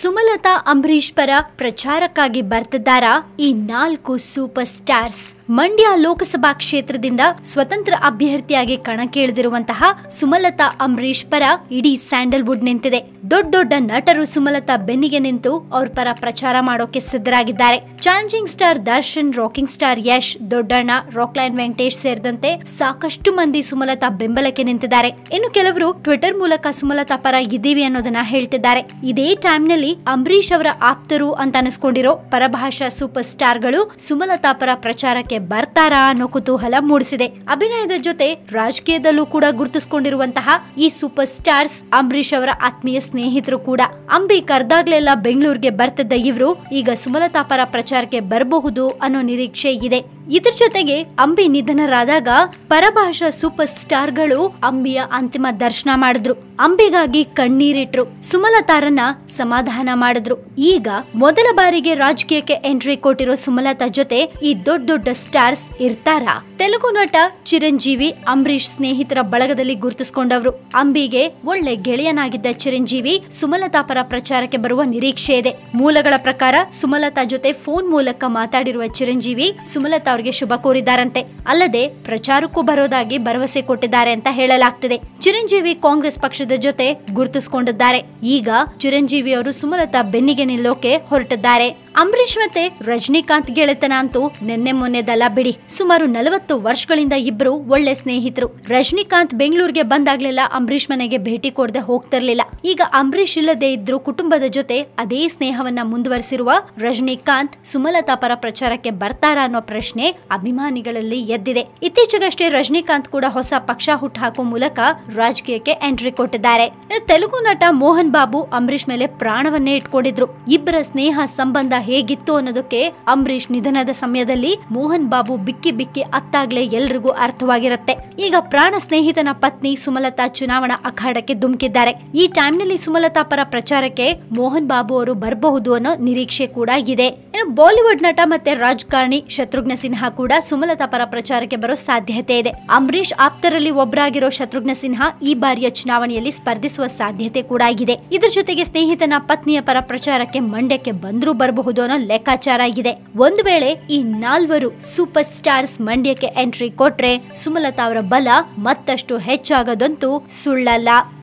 ಸುಮಲತಾ ಅಂಬರೀಶ್ ಪರ ಪ್ರಚಾರಕ್ಕಾಗಿ ಬರ್ತಿದ್ದಾರ ಈ ನಾಲ್ಕು ಸೂಪರ್ ಸ್ಟಾರ್ಸ್ ಮಂಡ್ಯ ಲೋಕಸಭಾ ಕ್ಷೇತ್ರದಿಂದ ಸ್ವತಂತ್ರ ಅಭ್ಯರ್ಥಿಯಾಗಿ ಕಣಕ್ಕಿಳಿದಿರುವಂತಹ ಸುಮಲತಾ ಅಂಬರೀಶ್ ಪರ ಇಡೀ ಸ್ಯಾಂಡಲ್ವುಡ್ ನಿಂತಿದೆ. ದೊಡ್ಡ ದೊಡ್ಡ ನಟರು ಸುಮಲತಾ ಬೆನ್ನಿಗೆ ನಿಂತು ಅವ್ರ ಪರ ಪ್ರಚಾರ ಮಾಡೋಕೆ ಸಿದ್ಧರಾಗಿದ್ದಾರೆ. Challenging star Darshan, rocking star Yash, Doddanna Rockline Venkatesh ಸೇರಿದಂತೆ ಸಾಕಷ್ಟು ಮಂದಿ ಸುಮಲತಾ ಬೆಂಬಲಕ್ಕೆ ನಿಂತಿದ್ದಾರೆ. ಇನ್ನು ಕೆಲವರು ಟ್ವಿಟರ್ ಮೂಲಕ ಸುಮಲತಾ ಪರ ಇದ್ದೀವಿ ಅನ್ನೋದನ್ನ ಹೇಳ್ತಿದ್ದಾರೆ. ಇದೇ ಟೈಮ್ ನಲ್ಲಿ ಅಂಬರೀಶ್ ಅವರ ಆಪ್ತರು ಅಂತ ಅನಿಸ್ಕೊಂಡಿರೋ ಪರಭಾಷಾ ಸೂಪರ್ ಸ್ಟಾರ್ಗಳು ಸುಮಲತಾ ಪರ ಪ್ರಚಾರಕ್ಕೆ ಬರ್ತಾರಾ ಅನ್ನೋ ಕುತೂಹಲ ಮೂಡಿಸಿದೆ. ಅಭಿನಯದ ಜೊತೆ ರಾಜಕೀಯದಲ್ಲೂ ಕೂಡ ಗುರುತಿಸಿಕೊಂಡಿರುವಂತಹ ಈ ಸೂಪರ್ ಸ್ಟಾರ್ಸ್ ಅಂಬರೀಷ್ ಅವರ ಆತ್ಮೀಯ ಸ್ನೇಹಿತರು ಕೂಡ. ಅಂಬಿ ಕರ್ದಾಗ್ಲೆಲ್ಲ ಬೆಂಗಳೂರಿಗೆ ಬರ್ತಿದ್ದ ಇವರು ಈಗ ಸುಮಲತಾ ಪರ ಪ್ರಚಾರಕ್ಕೆ ಬರಬಹುದು ಅನ್ನೋ ನಿರೀಕ್ಷೆ ಇದೆ. ಇದ್ರ ಜೊತೆಗೆ ಅಂಬಿ ನಿಧನರಾದಾಗ ಪರಭಾಷಾ ಸೂಪರ್ ಸ್ಟಾರ್ಗಳು ಅಂಬಿಯ ಅಂತಿಮ ದರ್ಶನ ಮಾಡಿದ್ರು. ಅಂಬಿಗಾಗಿ ಕಣ್ಣೀರಿಟ್ರು. ಸುಮಲತಾರನ್ನ ಸಮಾಧಾನ ಮಾಡಿದ್ರು. ಈಗ ಮೊದಲ ಬಾರಿಗೆ ರಾಜಕೀಯಕ್ಕೆ ಎಂಟ್ರಿ ಕೊಟ್ಟಿರೋ ಸುಮಲತಾ ಜೊತೆ ಈ ದೊಡ್ಡ ದೊಡ್ಡ ಸ್ಟಾರ್ಸ್ ಇರ್ತಾರಾ? ತೆಲುಗು ನಟ ಚಿರಂಜೀವಿ ಅಂಬರೀಶ್ ಸ್ನೇಹಿತರ ಬಳಗದಲ್ಲಿ ಗುರುತಿಸಿಕೊಂಡವರು. ಅಂಬಿಗೆ ಒಳ್ಳೆ ಗೆಳೆಯನಾಗಿದ್ದ ಚಿರಂಜೀವಿ ಸುಮಲತಾ ಪರ ಪ್ರಚಾರಕ್ಕೆ ಬರುವ ನಿರೀಕ್ಷೆ ಇದೆ. ಮೂಲಗಳ ಪ್ರಕಾರ ಸುಮಲತಾ ಜೊತೆ ಫೋನ್ ಮೂಲಕ ಮಾತಾಡಿರುವ ಚಿರಂಜೀವಿ ಸುಮಲತಾ ಅವರಿಗೆ ಶುಭ ಕೋರಿದ್ದಾರಂತೆ. ಅಲ್ಲದೆ ಪ್ರಚಾರಕ್ಕೂ ಬರೋದಾಗಿ ಭರವಸೆ ಕೊಟ್ಟಿದ್ದಾರೆ ಅಂತ ಹೇಳಲಾಗ್ತಿದೆ. ಚಿರಂಜೀವಿ ಕಾಂಗ್ರೆಸ್ ಪಕ್ಷದ ಜೊತೆ ಗುರುತಿಸಿಕೊಂಡಿದ್ದಾರೆ. ಈಗ ಚಿರಂಜೀವಿ ಅವರು ಸುಮಲತಾ ಬೆನ್ನಿಗೆ ನಿಲ್ಲೋಕೆ ಹೊರಟಿದ್ದಾರೆ. ಅಂಬರೀಶ್ ಮತ್ತೆ ರಜನಿಕಾಂತ್ ಗೆಳೆತನ ಅಂತೂ ನಿನ್ನೆ ಮೊನ್ನೆದಲ್ಲ ಬಿಡಿ. ಸುಮಾರು ನಲವತ್ತು ವರ್ಷಗಳಿಂದ ಇಬ್ರು ಒಳ್ಳೆ ಸ್ನೇಹಿತರು. ರಜನಿಕಾಂತ್ ಬೆಂಗಳೂರಿಗೆ ಬಂದಾಗ್ಲೆಲ್ಲ ಅಂಬರೀಶ್ ಮನೆಗೆ ಭೇಟಿ ಕೊಡದೆ ಹೋಗ್ತಿರ್ಲಿಲ್ಲ. ಈಗ ಅಂಬರೀಶ್ ಇಲ್ಲದೆ ಇದ್ರು ಕುಟುಂಬದ ಜೊತೆ ಅದೇ ಸ್ನೇಹವನ್ನ ಮುಂದುವರಿಸಿರುವ ರಜನಿಕಾಂತ್ ಸುಮಲತಾ ಪರ ಪ್ರಚಾರಕ್ಕೆ ಬರ್ತಾರಾ ಅನ್ನೋ ಪ್ರಶ್ನೆ ಅಭಿಮಾನಿಗಳಲ್ಲಿ ಎದ್ದಿದೆ. ಇತ್ತೀಚೆಗಷ್ಟೇ ರಜನಿಕಾಂತ್ ಕೂಡ ಹೊಸ ಪಕ್ಷ ಹುಟ್ಟುಹಾಕೋ ಮೂಲಕ ರಾಜಕೀಯಕ್ಕೆ ಎಂಟ್ರಿ ಕೊಟ್ಟಿದ್ದಾರೆ. ತೆಲುಗು ನಟ ಮೋಹನ್ ಬಾಬು ಅಂಬರೀಶ್ ಮೇಲೆ ಪ್ರಾಣವನ್ನೇ ಇಟ್ಕೊಂಡಿದ್ರು. ಇಬ್ಬರ ಸ್ನೇಹ ಸಂಬಂಧ ಹೇಗಿತ್ತು ಅನ್ನೋದಕ್ಕೆ ಅಂಬರೀಶ್ ನಿಧನದ ಸಮಯದಲ್ಲಿ ಮೋಹನ್ ಬಾಬು ಬಿಕ್ಕಿ ಬಿಕ್ಕಿ ಅತ್ತಾಗ್ಲೇ ಎಲ್ರಿಗೂ ಅರ್ಥವಾಗಿರುತ್ತೆ. ಈಗ ಪ್ರಾಣ ಸ್ನೇಹಿತನ ಪತ್ನಿ ಸುಮಲತಾ ಚುನಾವಣಾ ಅಖಾಡಕ್ಕೆ ಧುಮುಕಿದ್ದಾರೆ. ಈ ಟೈಮ್ನಲ್ಲಿ ಸುಮಲತಾ ಪರ ಪ್ರಚಾರಕ್ಕೆ ಮೋಹನ್ ಬಾಬು ಅವರು ಬರಬಹುದು ಅನ್ನೋ ನಿರೀಕ್ಷೆ ಕೂಡ ಇದೆ. ಇನ್ನು ಬಾಲಿವುಡ್ ನಟ ಮತ್ತೆ ರಾಜಕಾರಣಿ ಶತ್ರುಘ್ನ ಸಿನ್ಹಾ ಕೂಡ ಸುಮಲತಾ ಪರ ಪ್ರಚಾರಕ್ಕೆ ಬರೋ ಸಾಧ್ಯತೆ ಇದೆ. ಅಂಬರೀಷ್ ಆಪ್ತರಲ್ಲಿ ಒಬ್ಬರಾಗಿರೋ ಶತ್ರುಘ್ನ ಸಿನ್ಹಾ ಈ ಬಾರಿಯ ಚುನಾವಣೆಯಲ್ಲಿ ಸ್ಪರ್ಧಿಸುವ ಸಾಧ್ಯತೆ ಕೂಡ ಆಗಿದೆ. ಇದ್ರ ಜೊತೆಗೆ ಸ್ನೇಹಿತನ ಪತ್ನಿಯ ಪರ ಪ್ರಚಾರಕ್ಕೆ ಮಂಡ್ಯಕ್ಕೆ ಬಂದ್ರೂ ಬರಬಹುದು. ಅನ್ನೋ ಲೆಕ್ಕಾಚಾರ ಆಗಿದೆ. ಒಂದು ವೇಳೆ ಈ ನಾಲ್ವರು ಸೂಪರ್ ಸ್ಟಾರ್ಸ್ ಮಂಡ್ಯಕ್ಕೆ ಎಂಟ್ರಿ ಕೊಟ್ರೆ ಸುಮಲತಾ ಅವರ ಬಲ ಮತ್ತಷ್ಟು ಹೆಚ್ಚಾಗದಂತೂ ಸುಳ್ಳಲ್ಲ.